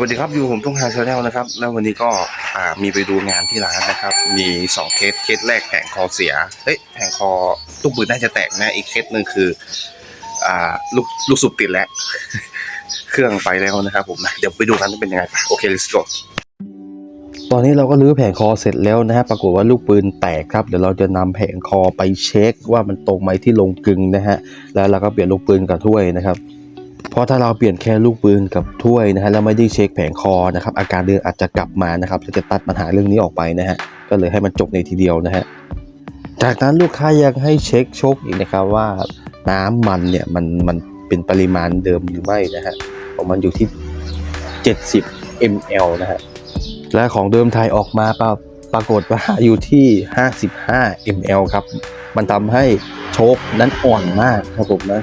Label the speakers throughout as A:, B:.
A: วัสดีครับอยู่ผมทุ่งฮาชาแนลนะครับ แล้ววันนี้ก็อ่ามีไปดูงานที่ร้านนะครับ มีสองเคสเคสแรกแผงคอเสียเฮ้ยแผงคอลูกปืนน่าจะแตกนะอีกเคสหนึ่งคืออ่าลูกลูกสูบติดแล้ว เครื่องไปแล้วนะครับผมนะเดี๋ยวไปดูกันว่าเป็นยังไงไปโอเค let's go ตอนนี้เราก็รื้อแผงคอเสร็จแล้วนะฮะปรากฏว่าลูกปืนแตกครับเดี๋ยวเราจะนำแผงคอไปเช็คว่ามันตรงไหมที่ลงกึงนะฮะแล้วเราก็เปลี่ยนลูกปืนกับถ้วยนะครับ ราะถ้าเราเปลี่ยนแค่ลูกปืนกับถ้วยนะฮะแล้วไม่ได้เช็คแผงคอนะครับอาการเดินอาจจะกลับมานะครับจะตัดปัญหาเรื่องนี้ออกไปนะฮะก็เลยให้มันจบในทีเดียวนะฮะจากนั้นลูกค้ายังให้เช็คโชคอีกนะครับว่าน้ำมันเนี่ยมันมันเป็นปริมาณเดิมหรือไม่นะฮะของมันอยู่ที่ 70 ml นะฮะและของเดิมไทยออกมาปราปรากฏว่าอยู่ที่ 55 ml ครับ มันทำให้โชคนั้นอ่อนมากครับผมนะ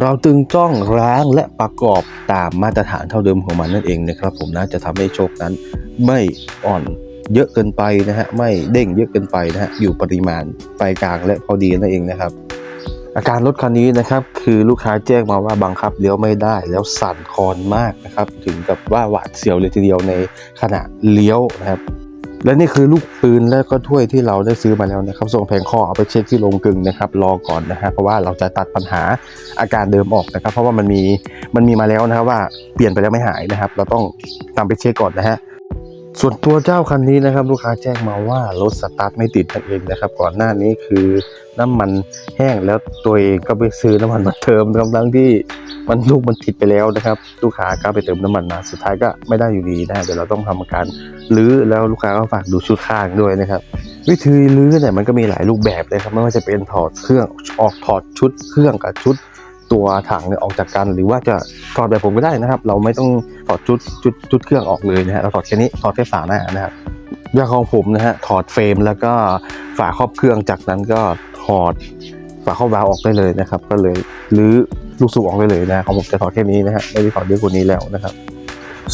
A: เราตึงจ้องล้างและประกอบตามมาตรฐานเท่าเดิมของมันนั่นเองนะครับผมนะจะทำให้โชคนั้นไม่อ่อนเยอะเกินไปนะฮะไม่เด้งเยอะเกินไปนะฮะอยู่ปริมาณปลายกลางและพอดีนั่นเองนะครับ อาการรถคันนี้นะครับคือลูกค้าแจ้งมาว่าบังคับเลี้ยวไม่ได้แล้วสั่นคลอนมากนะครับ ถึงกับว่าหวาดเสียวเลยทีเดียวในขณะเลี้ยวนะครับ และนี่คือลูกปืนและก็ถ้วยที่เราได้ซื้อมาแล้วนะครับส่งแผงข้อเอาไปเช็คที่โรงกึ่งนะครับรอก่อนนะฮะเพราะว่าเราจะตัดปัญหาอาการเดิมออกนะครับ เพราะว่ามันมีมันมีมาแล้วนะครับว่าเปลี่ยนไปแล้วไม่หายนะครับ เราต้องนำไปเช็คก่อนนะฮะ ส่วนตัวเจ้าคันนี้นะครับลูกค้าแจ้งมาว่ารถสตาร์ทไม่ติดนั่นเองนะครับ ก่อนหน้านี้คือน้ำมันแห้งแล้วตัวเองก็ไปซื้อน้ำมันมาเติมทั้งที่มันลูกมันติดไปแล้วนะครับ ลูกค้าก็ไปเติมน้ำมันมาสุดท้ายก็ไม่ได้อยู่ดีนะเดี๋ยวเราต้องทำการรื้อแล้วลูกค้าก็ฝากดูชุดข้างด้วยนะครับ วิธีรื้อเนี่ยมันก็มีหลายรูปแบบเลยครับไม่ว่าจะเป็นถอดเครื่องออกถอดชุดเครื่องกับชุด ตัวถังเนี่ยออกจากกัน หรือว่าจะถอดแบบผมก็ได้นะครับ เราไม่ต้องถอดชุดชุดชุดเครื่องออกเลยนะฮะเราถอดแค่นี้ถอดแค่ฝาหน้านะครับอย่างของผมนะฮะถอดเฟรมแล้วก็ฝาครอบเครื่องจากนั้นก็ถอดฝาครอบวาล์วออกได้เลยนะครับ ก็เลยรื้อลูกสูบออกได้เลยนะของผมจะถอดแค่นี้นะฮะไม่ได้ถอดเยอะกว่านี้แล้วนะครับ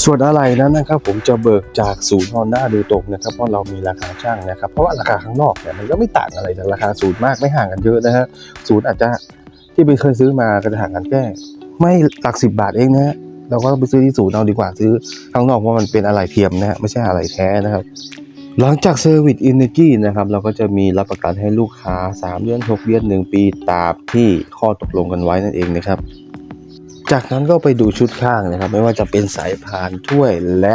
A: ส่วนอะไรนั้นนะครับผมจะเบิกจากศูนย์ฮอนด้าโดยตรงนะครับเพราะเรามีราคาช่างนะครับเพราะว่าราคาข้างนอกเนี่ยมันก็ไม่ต่างอะไรจากราคาศูนย์มากไม่ห่างกันเยอะนะฮะศูนย์อาจจะ ที่ไปเคยซื้อมาก็จะหางกันแค่ไม่หลักสิบบาทเองนะฮะเราก็ต้องไปซื้อที่ศูนย์เอาดีกว่าซื้อข้างนอกเพราะมันเป็นอะไรเทียมนะฮะไม่ใช่อะไรแท้นะครับ หลังจากเซอร์วิสอินเนจีนะครับ เราก็จะมีรับประกันให้ลูกค้า 3 เดือน 6 เดือน 1 ปีตามที่ข้อตกลงกันไว้นั่นเองนะครับ จากนั้นก็ไปดูชุดข้างนะครับ ไม่ว่าจะเป็นสายพานถ้วยและ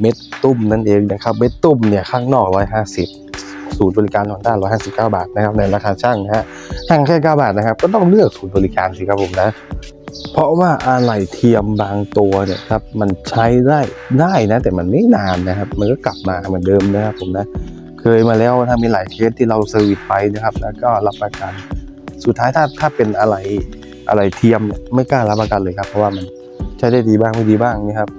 A: เม็ดตุ้มนั่นเองนะครับ เม็ดตุ้มเนี่ยข้างนอก 150 ศูนย์บริการฮอนด้า159บาทนะครับในราคาช่างนะฮะห่างแค่9บาทนะครับ ก็ต้องเลือกศูนย์บริการสิครับผมนะ เพราะว่าอะไหล่เทียมบางตัวเนี่ยครับมันใช้ได้ได้นะ แต่มันไม่นานนะครับ มันก็กลับมาเหมือนเดิมนะครับผมนะเคยมาแล้วถ้ามีหลายเคสที่เราเซอร์วิสไปนะครับ แล้วก็รับประกันสุดท้ายถ้าถ้าเป็นอะไรอะไรเทียมเนี่ยไม่กล้ารับประกันเลยครับ เพราะว่ามันใช้ได้ดีบ้างไม่ดีบ้างนี่ครับ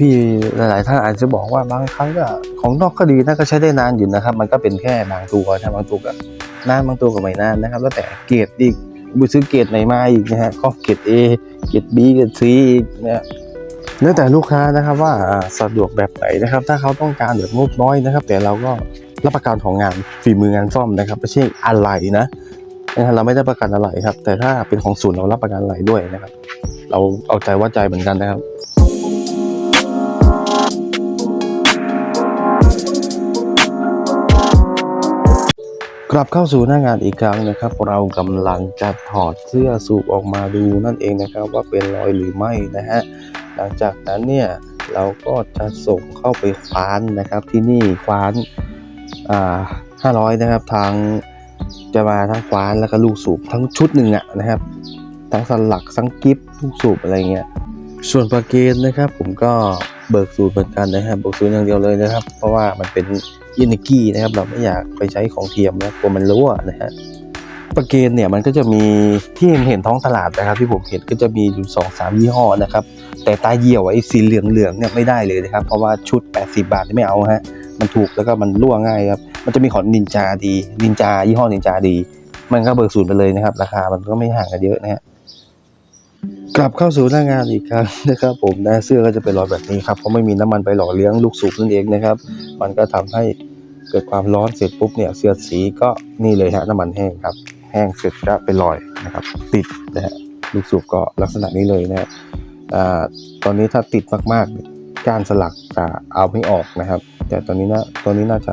A: พี่ๆหลาย ๆ ท่านอาจจะบอกว่าบางครั้งก็ ของนอกก็ดีนะก็ใช้ได้นานอยู่นะครับ มันก็เป็นแค่บางตัวนะบางตัวก็นานบางตัวก็ไม่นานนะครับ แล้วแต่เกรดอีกไปซื้อเกรดไหนมาอีกนะฮะก็เกรด A เกรด B เกรด C อีกนะฮะแล้วแต่ลูกค้านะครับว่าสะดวกแบบไหนนะครับ ถ้าเขาต้องการแบบงบน้อยนะครับ แต่เราก็รับประกันของงานฝีมืองานซ่อมนะครับไม่ใช่อะไรนะนะครับเราไม่ได้ประกันอะไรครับ แต่ถ้าเป็นของศูนย์เรารับประกันอะไรด้วยนะครับ เราเอาใจว่าใจเหมือนกันนะครับ กลับเข้าสู่หน้างานอีกครั้งนะครับ เรากำลังจะถอดเสื้อสูบออกมาดูนั่นเองนะครับ ว่าเป็นรอยหรือไม่นะฮะหลังจากนั้นเนี่ยเราก็จะส่งเข้าไปคว้านนะครับที่นี่คว้านอ่าห้าร้อยนะครับทางจะมาทั้งคว้านแล้วก็ลูกสูบทั้งชุดหนึ่งอะนะครับทั้งสลักทั้งกิฟลูกสูบอะไรเงี้ยส่วนปลาเกนนะครับ ผมก็เบิกสูตรเหมือนกันนะครับเบิกสูตรอย่างเดียวเลยนะครับ เพราะว่ามันเป็น ยินิกี้นะครับ เราไม่อยากไปใช้ของเทียมนะกลัวมันรั่วนะฮะปลาเกนเนี่ยมันก็จะมีที่เห็นท้องตลาดนะครับ ที่ผมเห็นก็จะมีอยู่สองสามยี่ห้อนะครับ แต่ตาเหี่ยวไอ้สีเหลืองๆเนี่ยไม่ได้เลยนะครับ เพราะว่าชุด 80 บาทไม่เอาฮะมันถูกแล้วก็มันรั่วง่ายครับมันจะมีของนินจาดีนินจายี่ห้อนินจาดี มันก็เบิกศูนย์ไปเลยนะครับ ราคามันก็ไม่ห่างกันเยอะนะฮะ กลับเข้าสู่หน้างานอีกครั้งนะครับ ผมนะเสื้อก็จะเป็นรอยแบบนี้ครับเพราะไม่มีน้ำมันไปหล่อเลี้ยงลูกสูบนั่นเองนะครับ มันก็ทำให้เกิดความร้อนเสร็จปุ๊บเนี่ยเสื้อสีก็นี่เลยฮะน้ำมันแห้งครับ แห้งเสร็จก็เป็นรอยนะครับ ติดนะฮะลูกสูบก็ลักษณะนี้เลยนะฮะ
B: ตอนนี้ถ้าติดมากๆก้านสลักจะเอาไม่ออกนะครับ แต่ตอนนี้นะตอนนี้น่าจะ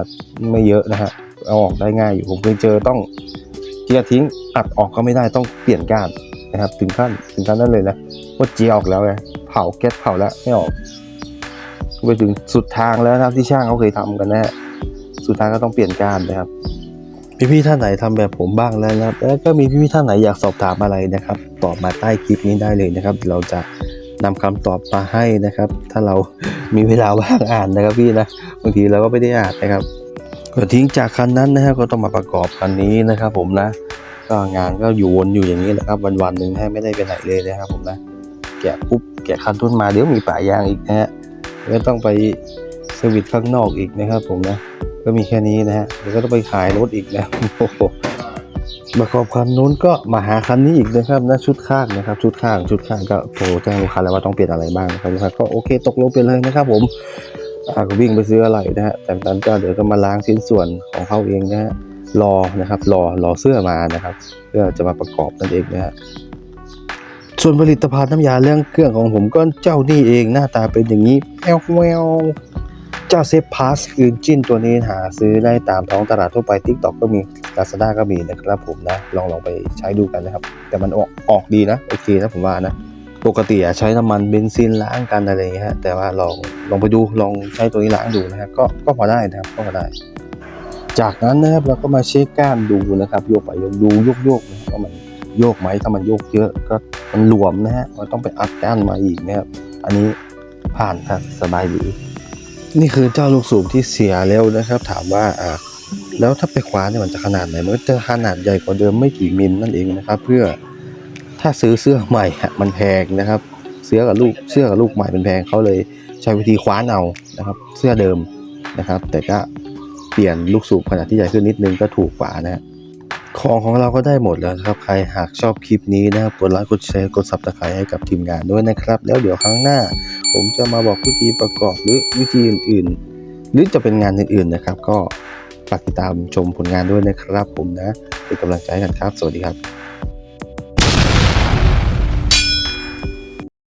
B: ไม่เยอะนะฮะเอาออกได้ง่ายอยู่ผมเคยเจอต้องเจียทิ้งตัดออกก็ไม่ได้ต้องเปลี่ยนก้าน นะครับ ถึงขั้นถึงขั้นนั้นเลยนะว่าเจียออกแล้วไงเผาแก๊สเผาแล้วไม่ออกไปถึงสุดทางแล้วนะครับที่ช่างเขาเคยทำกันนะสุดท้ายก็ต้องเปลี่ยนกานนะครับ พี่ๆท่านไหนทำแบบผมบ้างแล้วนะครับ แล้วก็มีพี่ๆท่านไหนอยากสอบถามอะไรนะครับ ตอบมาใต้คลิปนี้ได้เลยนะครับ เราจะนำคำตอบมาให้นะครับ ถ้าเรามีเวลาว่างอ่านนะครับพี่นะบางทีเราก็ไม่ได้อ่านนะครับก็ทิ้งจากคันนั้นนะครับก็ต้องมาประกอบคันนี้นะครับ ผมนะ ก็งานก็อยู่วนอยู่อย่างนี้แหละครับวันๆหนึ่งแทบไม่ได้ไปไหนเลยนะครับ ผมนะแกะปุ๊บแกะคันต้นมาเดี๋ยวมีป่ายางอีกนะฮะแล้วต้องไปเซอร์วิสข้างนอกอีกนะครับ ผมนะ ก็มีแค่นี้นะฮะเดี๋ยวก็ต้องไปขายรถอีกนะโอ้โหประกอบคันนู้นก็มาหาคันนี้อีกนะครับนะชุดข้างนะครับ ชุดข้างชุดข้างก็โทรแจ้งลูกค้าแล้วว่าต้องเปลี่ยนอะไรบ้างนะครับลูกค้าก็โอเคตกลงไปเลยนะครับผมอ่าก็วิ่งไปซื้ออะไรนะฮะจากนั้นก็เดี๋ยวก็มาล้างชิ้นส่วนของเขาเองนะฮะ รอนะครับ รอรอเสื้อมานะครับ เพื่อจะมาประกอบนั่นเองนะฮะส่วนผลิตภัณฑ์น้ำยาเรื่องเครื่องของผมก็เจ้านี่เองหน้าตาเป็นอย่างนี้แอวแววเจ้าเซฟพาสอื่นจิ้นตัวนี้หาซื้อได้ตามท้องตลาดทั่วไป TikTok ก็มี Lazada ก็มีนะครับผมนะ ลองลองไปใช้ดูกันนะครับ แต่มันออกออกดีนะ โอเคนะผมว่านะ ปกติอะใช้น้ำมันเบนซินล้างกันอะไรอย่างเงี้ยแต่ว่าลองลองไปดูลองใช้ตัวนี้ล้างดูนะฮะก็ก็พอได้นะครับก็พอได้ จากนั้นนะครับเราก็มาเช็คก้านดูนะครับ โยกไปโยกดูโยกโยกนะครับว่ามันโยกไหมถ้ามันโยกเยอะก็มันหลวมนะฮะมันต้องไปอัดก้านมาอีกนะครับอันนี้ผ่านครับสบายดีนี่คือเจ้าลูกสูบที่เสียแล้วนะครับ ถามว่าอ่าแล้วถ้าไปคว้าเนี่ยมันจะขนาดไหนมันก็จะขนาดใหญ่กว่าเดิมไม่กี่มิลนั่นเองนะครับ เพื่อถ้าซื้อเสื้อใหม่อะมันแพงนะครับ เสื้อกับลูกเสื้อกับลูกใหม่เป็นแพงเขาเลยใช้วิธีคว้านเอานะครับ เสื้อเดิมนะครับ แต่ก็ เปลี่ยนลูกสูบขนาดที่ใหญ่ขึ้นนิดนึงก็ถูกกว่านะของของเราก็ได้หมดแล้วครับ ใครหากชอบคลิปนี้นะครับกดไลค์กดแชร์กดซับสไครต์ให้กับทีมงานด้วยนะครับ แล้วเดี๋ยวครั้งหน้า ผมจะมาบอกวิธีประกอบหรือวิธีอื่นๆ หรือจะเป็นงานอื่นๆนะครับ ก็ฝากติดตามชมผลงานด้วยนะครับ ผมนะเป็นกำลังใจกันครับ สวัสดีครับ